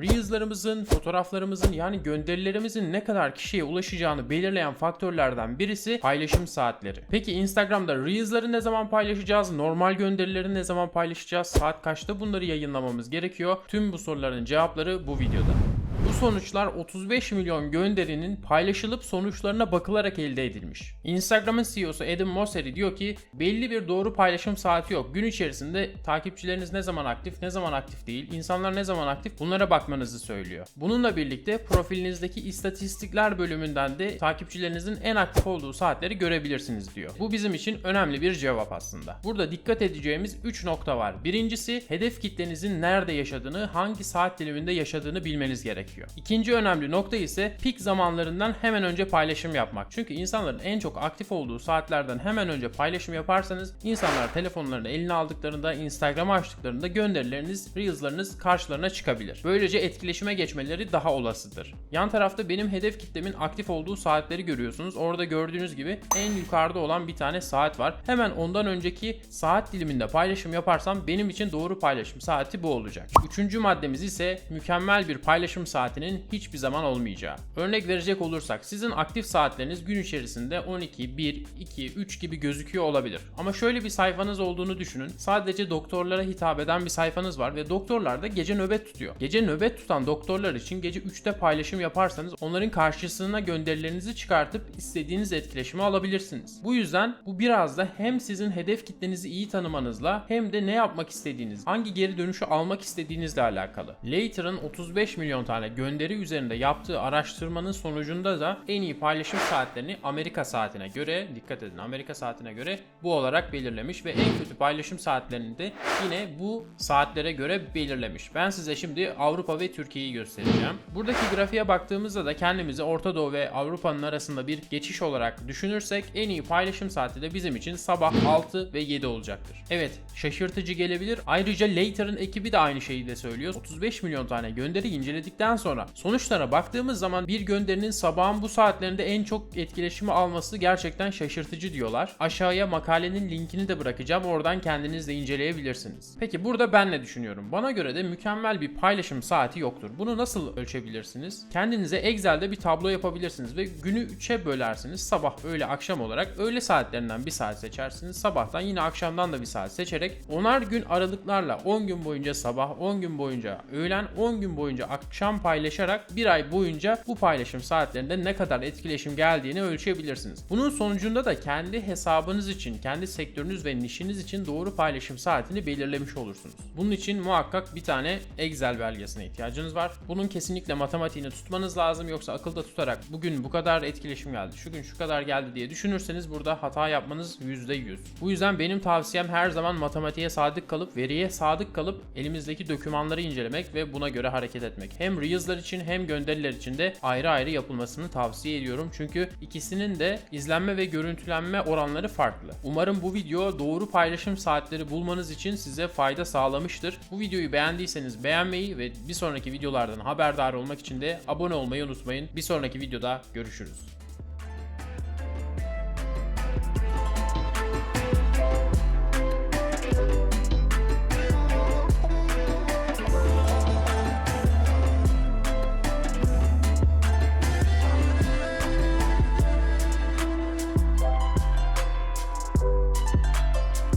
Reels'larımızın, fotoğraflarımızın yani gönderilerimizin ne kadar kişiye ulaşacağını belirleyen faktörlerden birisi paylaşım saatleri. Peki Instagram'da Reels'ları ne zaman paylaşacağız? Normal gönderileri ne zaman paylaşacağız? Saat kaçta bunları yayınlamamız gerekiyor? Tüm bu soruların cevapları bu videoda. Bu sonuçlar 35 milyon gönderinin paylaşılıp sonuçlarına bakılarak elde edilmiş. Instagram'ın CEO'su Adam Mosseri diyor ki belli bir doğru paylaşım saati yok. Gün içerisinde takipçileriniz ne zaman aktif, ne zaman aktif değil, insanlar ne zaman aktif bunlara bakmanızı söylüyor. Bununla birlikte profilinizdeki istatistikler bölümünden de takipçilerinizin en aktif olduğu saatleri görebilirsiniz diyor. Bu bizim için önemli bir cevap aslında. Burada dikkat edeceğimiz 3 nokta var. Birincisi hedef kitlenizin nerede yaşadığını, hangi saat diliminde yaşadığını bilmeniz gerekiyor. İkinci önemli nokta ise pik zamanlarından hemen önce paylaşım yapmak. Çünkü insanların en çok aktif olduğu saatlerden hemen önce paylaşım yaparsanız insanlar telefonlarını eline aldıklarında, Instagram'ı açtıklarında gönderileriniz, reels'larınız karşılarına çıkabilir. Böylece etkileşime geçmeleri daha olasıdır. Yan tarafta benim hedef kitlemin aktif olduğu saatleri görüyorsunuz. Orada gördüğünüz gibi en yukarıda olan bir tane saat var. Hemen ondan önceki saat diliminde paylaşım yaparsam benim için doğru paylaşım saati bu olacak. Üçüncü maddemiz ise mükemmel bir paylaşım saatinin hiçbir zaman olmayacağı. Örnek verecek olursak sizin aktif saatleriniz gün içerisinde 12, 1, 2, 3 gibi gözüküyor olabilir. Ama şöyle bir sayfanız olduğunu düşünün. Sadece doktorlara hitap eden bir sayfanız var ve doktorlar da gece nöbet tutuyor. Gece nöbet tutan doktorlar için gece 3'te paylaşım yaparsanız onların karşısına gönderilerinizi çıkartıp istediğiniz etkileşimi alabilirsiniz. Bu yüzden bu biraz da hem sizin hedef kitlenizi iyi tanımanızla hem de ne yapmak istediğiniz, hangi geri dönüşü almak istediğinizle alakalı. Later'ın 35 milyon tane gönderi üzerinde yaptığı araştırmanın sonucunda da en iyi paylaşım saatlerini Amerika saatine göre, dikkat edin Amerika saatine göre bu olarak belirlemiş ve en kötü paylaşım saatlerini de yine bu saatlere göre belirlemiş. Ben size şimdi Avrupa ve Türkiye'yi göstereceğim. Buradaki grafiğe baktığımızda da kendimizi Orta Doğu ve Avrupa'nın arasında bir geçiş olarak düşünürsek en iyi paylaşım saati de bizim için sabah 6 ve 7 olacaktır. Evet şaşırtıcı gelebilir. Ayrıca Later'ın ekibi de aynı şeyi de söylüyor. 35 milyon tane gönderi inceledikten sonra sonuçlara baktığımız zaman bir gönderinin sabahın bu saatlerinde en çok etkileşimi alması gerçekten şaşırtıcı diyorlar. Aşağıya makalenin linkini de bırakacağım. Oradan kendiniz de inceleyebilirsiniz. Peki burada ben ne düşünüyorum? Bana göre de mükemmel bir paylaşım saati yoktur. Bunu nasıl ölçebilirsiniz? Kendinize Excel'de bir tablo yapabilirsiniz ve günü 3'e bölersiniz. Sabah, öğle, akşam olarak öğle saatlerinden bir saat seçersiniz. Sabahtan yine akşamdan da bir saat seçerek onar gün aralıklarla 10 gün boyunca sabah, 10 gün boyunca öğlen, 10 gün boyunca akşam paylaşarak bir ay boyunca bu paylaşım saatlerinde ne kadar etkileşim geldiğini ölçebilirsiniz. Bunun sonucunda da kendi hesabınız için, kendi sektörünüz ve nişiniz için doğru paylaşım saatini belirlemiş olursunuz. Bunun için muhakkak bir tane Excel belgesine ihtiyacınız var. Bunun kesinlikle matematiğini tutmanız lazım yoksa akılda tutarak bugün bu kadar etkileşim geldi, şu gün şu kadar geldi diye düşünürseniz burada hata yapmanız %100. Bu yüzden benim tavsiyem her zaman matematiğe sadık kalıp, veriye sadık kalıp elimizdeki dokümanları incelemek ve buna göre hareket etmek. Hem Reels'lar için hem gönderiler için de ayrı ayrı yapılmasını tavsiye ediyorum. Çünkü ikisinin de izlenme ve görüntülenme oranları farklı. Umarım bu video doğru paylaşım saatleri bulmanız için size fayda sağlamıştır. Bu videoyu beğendiyseniz beğenmeyi ve bir sonraki videolardan haberdar olmak için de abone olmayı unutmayın. Bir sonraki videoda görüşürüz.